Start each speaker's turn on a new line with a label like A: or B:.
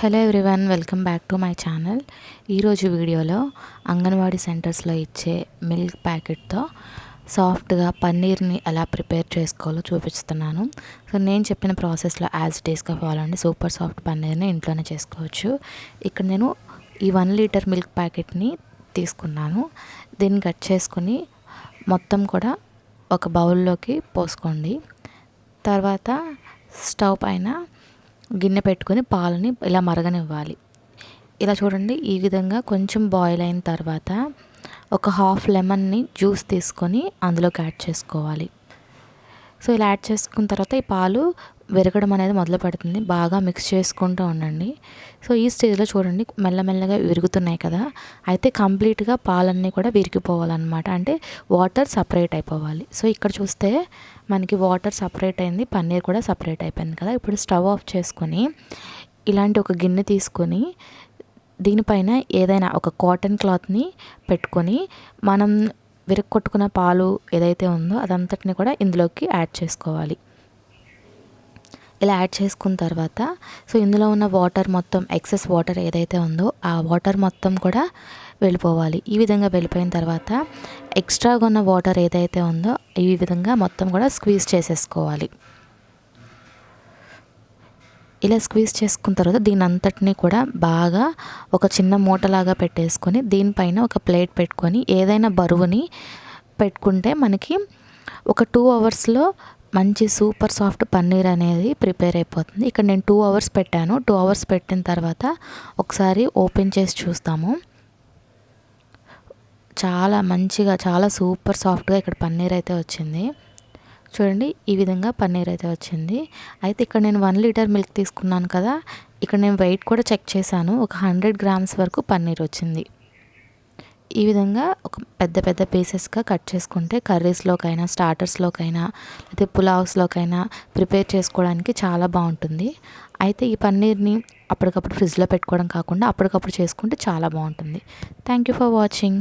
A: Hello everyone welcome back to my channel ఈరోజు వీడియోలో అంగన్వాడీ సెంటర్స్లో ఇచ్చే మిల్క్ ప్యాకెట్తో సాఫ్ట్గా పన్నీర్ని ఎలా ప్రిపేర్ చేసుకోవాలో చూపిస్తున్నాను. సో నేను చెప్పిన ప్రాసెస్లో యాజ్ డేస్గా ఫాలో అండి సూపర్ సాఫ్ట్ పన్నీర్ని ఇంట్లోనే చేసుకోవచ్చు. ఇక్కడ నేను ఈ వన్ లీటర్ మిల్క్ ప్యాకెట్ని తీసుకున్నాను. దీన్ని కట్ చేసుకుని మొత్తం కూడా ఒక బౌల్లోకి పోసుకోండి. తర్వాత స్టవ్ పైన గిన్నె పెట్టుకొని పాలని ఇలా మరగనివ్వాలి. ఇలా చూడండి ఈ విధంగా కొంచెం బాయిల్ అయిన తర్వాత ఒక హాఫ్ లెమన్ని జ్యూస్ తీసుకొని అందులోకి యాడ్ చేసుకోవాలి. సో ఇలా యాడ్ చేసుకున్న తర్వాత ఈ పాలు విరగడం అనేది మొదలు పెడుతుంది. బాగా మిక్స్ చేసుకుంటూ ఉండండి. సో ఈ స్టేజ్లో చూడండి మెల్లమెల్లగా విరుగుతున్నాయి కదా. అయితే కంప్లీట్గా పాలన్నీ కూడా విరిగిపోవాలన్నమాట. అంటే వాటర్ సపరేట్ అయిపోవాలి. సో ఇక్కడ చూస్తే మనకి వాటర్ సపరేట్ అయింది పన్నీర్ కూడా సపరేట్ అయిపోయింది కదా. ఇప్పుడు స్టవ్ ఆఫ్ చేసుకొని ఇలాంటి ఒక గిన్నె తీసుకొని దీనిపైన ఏదైనా ఒక కాటన్ క్లాత్ని పెట్టుకొని మనం విరగొట్టుకున్న పాలు ఏదైతే ఉందో అదంతటిని కూడా ఇందులోకి యాడ్ చేసుకోవాలి. ఇలా యాడ్ చేసుకున్న తర్వాత సో ఇందులో ఉన్న వాటర్ మొత్తం ఎక్సెస్ వాటర్ ఏదైతే ఉందో ఆ వాటర్ మొత్తం కూడా వెళ్ళిపోవాలి. ఈ విధంగా వెళ్ళిపోయిన తర్వాత ఎక్స్ట్రాగా ఉన్న వాటర్ ఏదైతే ఉందో ఈ విధంగా మొత్తం కూడా స్క్వీజ్ చేసేసుకోవాలి. ఇలా స్క్వీజ్ చేసుకున్న తర్వాత దీని అంతటినీ కూడా బాగా ఒక చిన్న మూటలాగా పెట్టేసుకొని దీనిపైన ఒక ప్లేట్ పెట్టుకొని ఏదైనా బరువుని పెట్టుకుంటే మనకి ఒక టూ అవర్స్లో మంచి సూపర్ సాఫ్ట్ పన్నీర్ అనేది ప్రిపేర్ అయిపోతుంది. ఇక్కడ నేను టూ అవర్స్ పెట్టాను. టూ అవర్స్ పెట్టిన తర్వాత ఒకసారి ఓపెన్ చేసి చూస్తాము. చాలా మంచిగా చాలా సూపర్ సాఫ్ట్గా ఇక్కడ పన్నీర్ అయితే వచ్చింది. చూడండి ఈ విధంగా పన్నీర్ అయితే వచ్చింది. అయితే ఇక్కడ నేను వన్ లీటర్ మిల్క్ తీసుకున్నాను కదా ఇక్కడ నేను వెయిట్ కూడా చెక్ చేశాను. ఒక హండ్రెడ్ గ్రామ్స్ వరకు పన్నీర్ వచ్చింది. ఈ విధంగా ఒక పెద్ద పెద్ద పీసెస్గా కట్ చేసుకుంటే కర్రీస్లోకైనా స్టార్టర్స్లోకైనా లేకపోతే పులావ్స్లోకైనా ప్రిపేర్ చేసుకోవడానికి చాలా బాగుంటుంది. అయితే ఈ పన్నీర్ని అప్పటికప్పుడు ఫ్రిడ్జ్లో పెట్టుకోవడం కాకుండా అప్పటికప్పుడు చేసుకుంటే చాలా బాగుంటుంది. Thank you for watching